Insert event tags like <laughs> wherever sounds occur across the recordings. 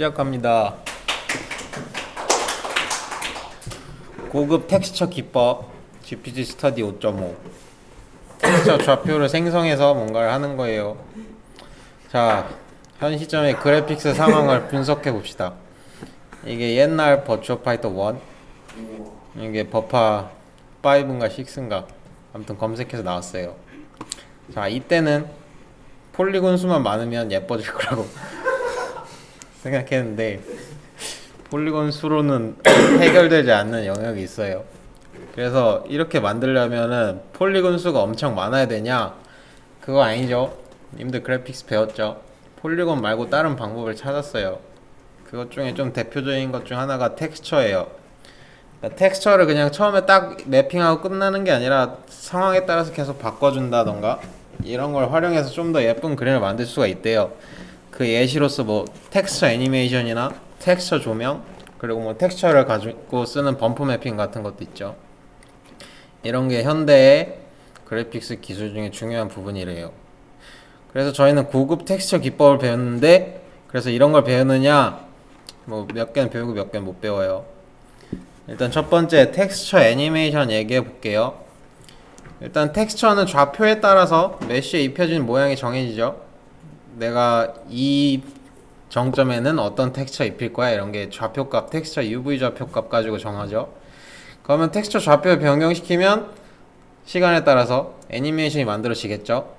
시작합니다. 고급 텍스처 기법 GPG 스터디 5.5 텍스처 좌표를 생성해서 뭔가를 하는 거예요. 자, 현 시점의 그래픽스 상황을 <laughs> 분석해 봅시다. 이게 옛날 버추어 파이터 1 이게 버파 5인가 6인가 아무튼 검색해서 나왔어요. 자, 이때는 폴리곤 수만 많으면 예뻐질 거라고 생각했는데 폴리곤 수로는 <coughs> 해결되지 않는 영역이 있어요. 그래서 이렇게 만들려면은 폴리곤 수가 엄청 많아야 되냐? 그거 아니죠. 님들 그래픽스 배웠죠? 폴리곤 말고 다른 방법을 찾았어요. 그것 중에 좀 대표적인 것 중 하나가 텍스처예요. 그러니까 텍스처를 그냥 처음에 딱 매핑하고 끝나는 게 아니라 상황에 따라서 계속 바꿔준다던가 이런 걸 활용해서 좀 더 예쁜 그림을 만들 수가 있대요. 그 예시로서 뭐 텍스처 애니메이션이나 텍스처 조명 그리고 뭐 텍스처를 가지고 쓰는 범프 매핑 같은 것도 있죠. 이런 게 현대의 그래픽스 기술 중에 중요한 부분이래요. 그래서 저희는 고급 텍스처 기법을 배웠는데 그래서 이런 걸 배우느냐 뭐 몇 개는 배우고 몇 개는 못 배워요. 일단 첫 번째 텍스처 애니메이션 얘기해 볼게요. 일단 텍스처는 좌표에 따라서 메쉬에 입혀진 모양이 정해지죠. 내가 이 정점에는 어떤 텍스처 입힐 거야 이런 게 좌표값 텍스처 UV 좌표값 가지고 정하죠. 그러면 텍스처 좌표를 변경시키면 시간에 따라서 애니메이션이 만들어지겠죠.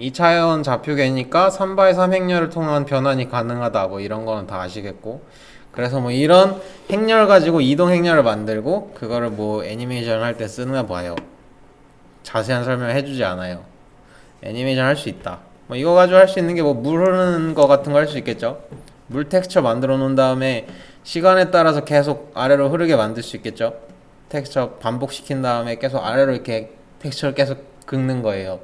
2차원 좌표계니까 3바의 3 행렬을 통한 변환이 가능하다 뭐 이런 거는 다 아시겠고 그래서 뭐 이런 행렬 가지고 이동 행렬을 만들고 그거를 뭐 애니메이션 할 때 쓰나 봐요. 자세한 설명을 해주지 않아요. 애니메이션 할 수 있다. 뭐 이거 가지고 할 수 있는 게 뭐 물 흐르는 거 같은 거 할 수 있겠죠. 물 텍스처 만들어 놓은 다음에 시간에 따라서 계속 아래로 흐르게 만들 수 있겠죠. 텍스처 반복시킨 다음에 계속 아래로 이렇게 텍스처를 계속 긁는 거예요.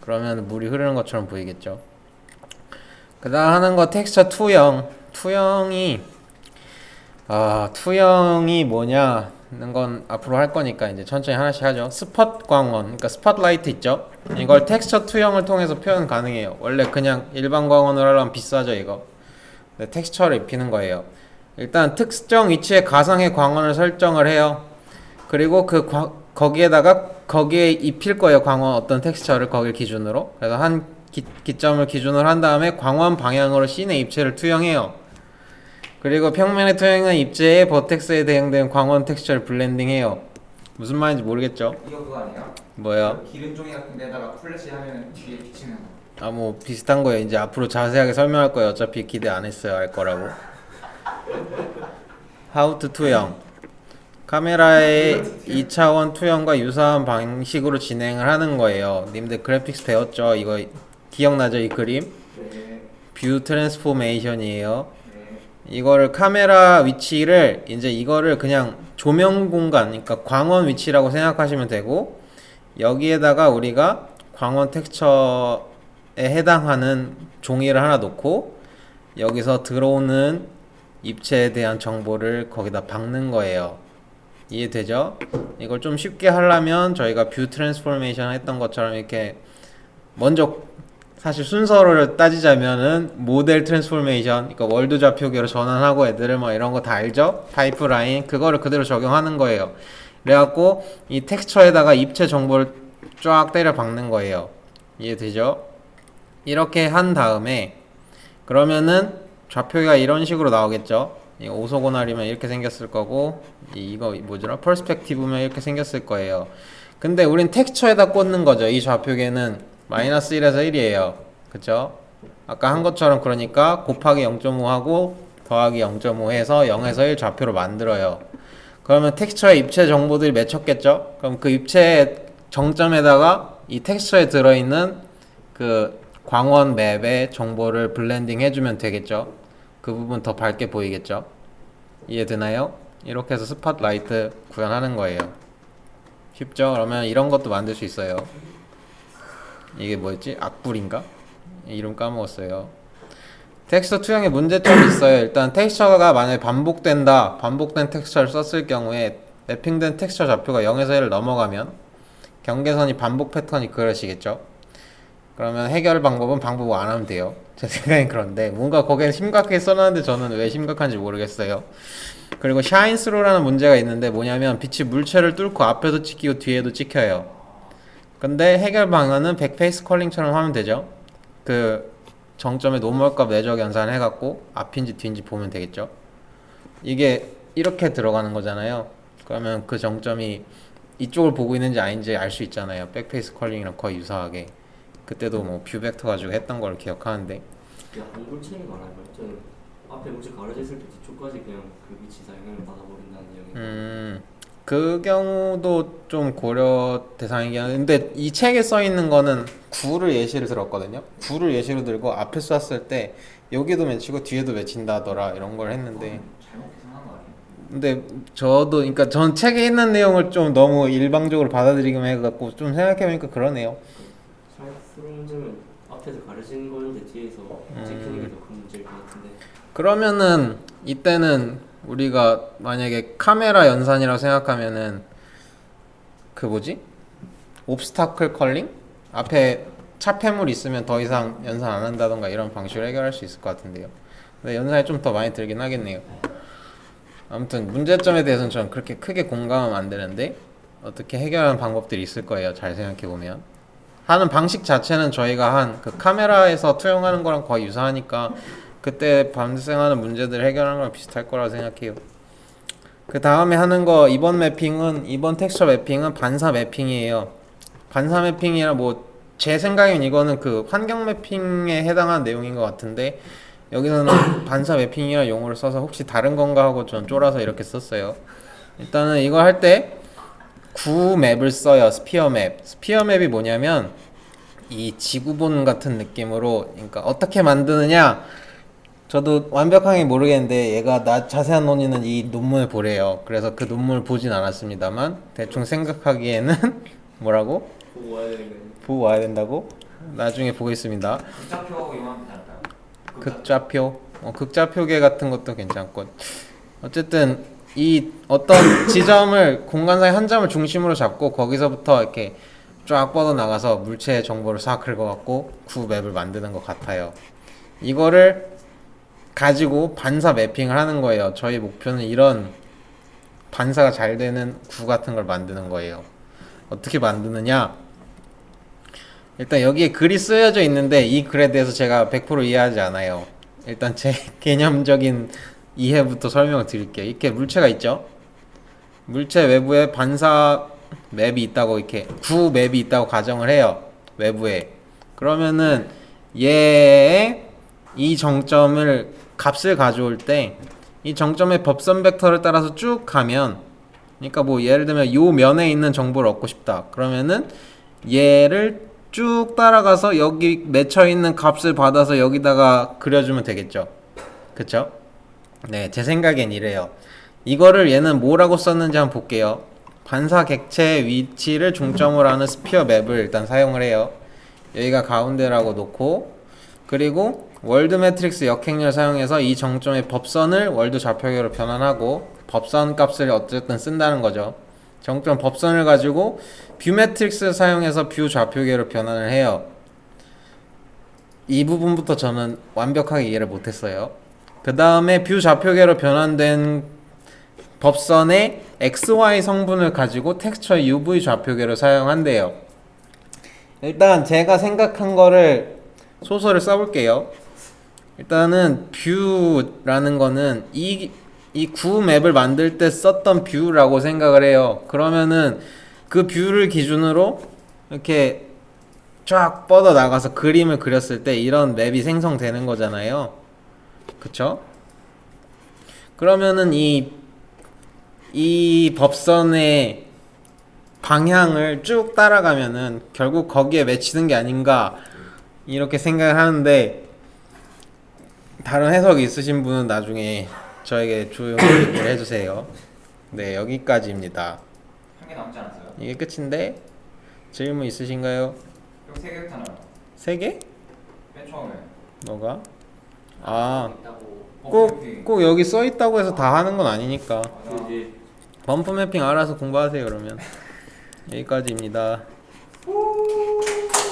그러면 물이 흐르는 것처럼 보이겠죠. 그 다음 하는 거 텍스처 투영. 투영이 아 투영이 뭐냐는 건 앞으로 할 거니까 이제 천천히 하나씩 하죠. 스팟 광원, 그러니까 스팟라이트 있죠. 이걸 텍스처 투영을 통해서 표현 가능해요. 원래 그냥 일반 광원으로 하려면 비싸죠 이거. 근데 텍스처를 입히는 거예요. 일단 특정 위치에 가상의 광원을 설정을 해요. 그리고 그 과, 거기에다가 거기에 입힐 거예요 광원 어떤 텍스처를 거길 기준으로. 그래서 한 기, 기점을 기준으로 한 다음에 광원 방향으로 씬의 입체를 투영해요. 그리고 평면에 투영한 입체의 버텍스에 대응된 광원 텍스처를 블렌딩해요. 무슨 말인지 모르겠죠? 이거 그거 아니에요? 뭐요? 기름 종이 같은 데다가 플래시 하면 뒤에 비치는 거. 아 뭐 비슷한 거예요. 이제 앞으로 자세하게 설명할 거예요. 어차피 기대 안 했어요. 할 거라고. <laughs> How to 투영. 카메라의 2차원 투영과 유사한 방식으로 진행을 하는 거예요. 님들 그래픽스 배웠죠? 이거 기억나죠? 이 그림? 네. 뷰 트랜스포메이션이에요. 네. 이거를 카메라 위치를 이제 이거를 그냥 조명 공간, 그러니까 광원 위치라고 생각하시면 되고 여기에다가 우리가 광원 텍스처에 해당하는 종이를 하나 놓고 여기서 들어오는 입체에 대한 정보를 거기다 박는 거예요. 이해되죠? 이걸 좀 쉽게 하려면 저희가 뷰 트랜스포메이션 했던 것처럼 이렇게 먼저 사실 순서를 따지자면은 모델 트랜스포메이션 그러니까 월드 좌표계로 전환하고 애들을 뭐 이런 거 다 알죠? 파이프라인 그거를 그대로 적용하는 거예요. 그래갖고 이 텍스처에다가 입체 정보를 쫙 때려 박는 거예요. 이해되죠? 이렇게 한 다음에 그러면은 좌표가 이런 식으로 나오겠죠? 오소고날이면 이렇게 생겼을 거고 이- 이거 뭐더라? 퍼스펙티브면 이렇게 생겼을 거예요. 근데 우린 텍스처에다 꽂는 거죠. 이 좌표계는 마이너스 1에서 1이에요. 그쵸? 아까 한 것처럼 그러니까 곱하기 0.5하고 더하기 0.5 해서 0에서 1 좌표로 만들어요. 그러면 텍스처의 입체 정보들이 맺혔겠죠? 그럼 그 입체 정점에다가 이 텍스처에 들어있는 그 광원 맵의 정보를 블렌딩 해주면 되겠죠? 그 부분 더 밝게 보이겠죠? 이해되나요? 이렇게 해서 스팟라이트 구현하는 거예요. 쉽죠? 그러면 이런 것도 만들 수 있어요. 이게 뭐였지? 악불인가? 이름 까먹었어요. 텍스처 투영에 문제점이 있어요. 일단 텍스처가 만약에 반복된다, 반복된 텍스처를 썼을 경우에 맵핑된 텍스처 좌표가 0에서 1을 넘어가면 경계선이 반복 패턴이 그려지겠죠. 그러면 해결 방법은 반복 안 하면 돼요. <laughs> 제 생각엔 그런데 뭔가 거기에 심각하게 써놨는데 저는 왜 심각한지 모르겠어요. 그리고 샤인스로라는 문제가 있는데 뭐냐면 빛이 물체를 뚫고 앞에도 찍히고 뒤에도 찍혀요. 근데 해결 방안은 백페이스 컬링처럼 하면 되죠. 그 정점에 노멀값 내적 연산을 해갖고 앞인지 뒤인지 보면 되겠죠. 이게 이렇게 들어가는 거잖아요. 그러면 그 정점이 이쪽을 보고 있는지 아닌지 알 수 있잖아요. 백페이스 컬링이랑 거의 유사하게. 그때도 뭐 뷰 벡터 가지고 했던 걸 기억하는데 그냥 한물체인 말하는. 저는 앞에 물체 가려져 있을 때 뒤쪽까지 그냥 그 위치 사용을 받아버린다는 내용이 음, 그 경우도 좀 고려 대상이긴 한데 이 책에 써 있는 거는 구를 예시를 들었거든요. 구를 예시로 들고 앞에 쐈을 때 여기도 맺히고 뒤에도 맺힌다더라 이런 걸 했는데? 근데 저도 그러니까 전 책에 있는 내용을 좀 너무 일방적으로 받아들이기만 해갖고 좀 생각해보니까 그러네요. 앞에서 가려진 건데 뒤에서 음. 찍히는 게 더 큰 문제일 것 같은데 그러면은 이때는 우리가 만약에 카메라 연산이라고 생각하면은 그 뭐지? 옵스타클 컬링? 앞에 차폐물 있으면 더 이상 연산 안 한다던가 이런 방식으로 해결할 수 있을 것 같은데요. 근데 연산이 좀 더 많이 들긴 하겠네요. 아무튼 문제점에 대해서는 저는 그렇게 크게 공감은 안 되는데 어떻게 해결하는 방법들이 있을 거예요. 잘 생각해 보면 하는 방식 자체는 저희가 한 그 카메라에서 투영하는 거랑 거의 유사하니까 그때 발생하는 문제들 해결하는 거랑 비슷할 거라 생각해요. 그 다음에 하는 거 이번 매핑은 이번 텍스처 매핑은 반사 매핑이에요. 반사 매핑이라 뭐 제 생각엔 이거는 그 환경 매핑에 해당하는 내용인 것 같은데 여기서는 <coughs> 반사 매핑이라 용어를 써서 혹시 다른 건가 하고 전 쫄아서 이렇게 썼어요. 일단은 이거 할 때 구 맵을 써요. 스피어 맵. 스피어 맵이 뭐냐면 이 지구본 같은 느낌으로 그러니까 어떻게 만드느냐 저도 완벽하게 모르겠는데 얘가 나 자세한 논의는 이 논문을 보래요. 그래서 그 논문을 보진 않았습니다만 대충 생각하기에는 <laughs> 뭐라고 보고 와야 되는. 보고 와야 된다고 나중에 보겠습니다. 극좌표 이용하면 괜찮을까요? 극좌표, 어, 극좌표계 같은 것도 괜찮고 어쨌든 이 어떤 <coughs> 지점을 공간상의 한 점을 중심으로 잡고 거기서부터 이렇게 쫙 뻗어 나가서 물체의 정보를 싹 긁어갖고 구 맵을 만드는 것 같아요. 이거를 가지고 반사 매핑을 하는 거예요. 저희 목표는 이런 반사가 잘 되는 구 같은 걸 만드는 거예요. 어떻게 만드느냐? 일단 여기에 글이 쓰여져 있는데 이 글에 대해서 제가 100% 이해하지 않아요. 일단 제 <laughs> 개념적인 이해부터 설명을 드릴게요. 이렇게 물체가 있죠? 물체 외부에 반사 맵이 있다고 이렇게 구 맵이 있다고 가정을 해요. 외부에. 그러면은 얘의 이 정점을 값을 가져올 때 이 정점의 법선 벡터를 따라서 쭉 가면 그러니까 뭐 예를 들면 요 면에 있는 정보를 얻고 싶다. 그러면은 얘를 쭉 따라가서 여기 맺혀 있는 값을 받아서 여기다가 그려주면 되겠죠. 그쵸? 네, 제 생각엔 이래요. 이거를 얘는 뭐라고 썼는지 한번 볼게요. 반사 객체의 위치를 중점으로 하는 스피어 맵을 일단 사용을 해요. 여기가 가운데라고 놓고 그리고 월드 매트릭스 역행렬 사용해서 이 정점의 법선을 월드 좌표계로 변환하고 법선 값을 어쨌든 쓴다는 거죠. 정점 법선을 가지고 뷰 매트릭스 사용해서 뷰 좌표계로 변환을 해요. 이 부분부터 저는 완벽하게 이해를 못했어요. 그 다음에 뷰 좌표계로 변환된 법선의 XY 성분을 가지고 텍스처 UV 좌표계로 사용한대요. 일단 제가 생각한 거를 소설을 써볼게요. 일단은 뷰라는 거는 이, 이 구 맵을 만들 때 썼던 뷰라고 생각을 해요. 그러면은 그 뷰를 기준으로 이렇게 쫙 뻗어 나가서 그림을 그렸을 때 이런 맵이 생성되는 거잖아요. 그쵸? 그러면은 이, 이 법선의 방향을 쭉 따라가면은 결국 거기에 맺히는 게 아닌가 이렇게 생각을 하는데 다른 해석이 있으신 분은 나중에 저에게 조용히 <coughs> 얘기를 해주세요. 네 여기까지입니다. 한 개 남지 않았어요? 이게 끝인데 질문 있으신가요? 여기 세개 했잖아요. 세 개? 맨 처음에. 뭐가? 아, 있다고 꼭, 꼭 여기 써 있다고 해서 다 하는 건 아니니까. 그 이제 범프 매핑 알아서 공부하세요, 그러면. <laughs> 여기까지입니다.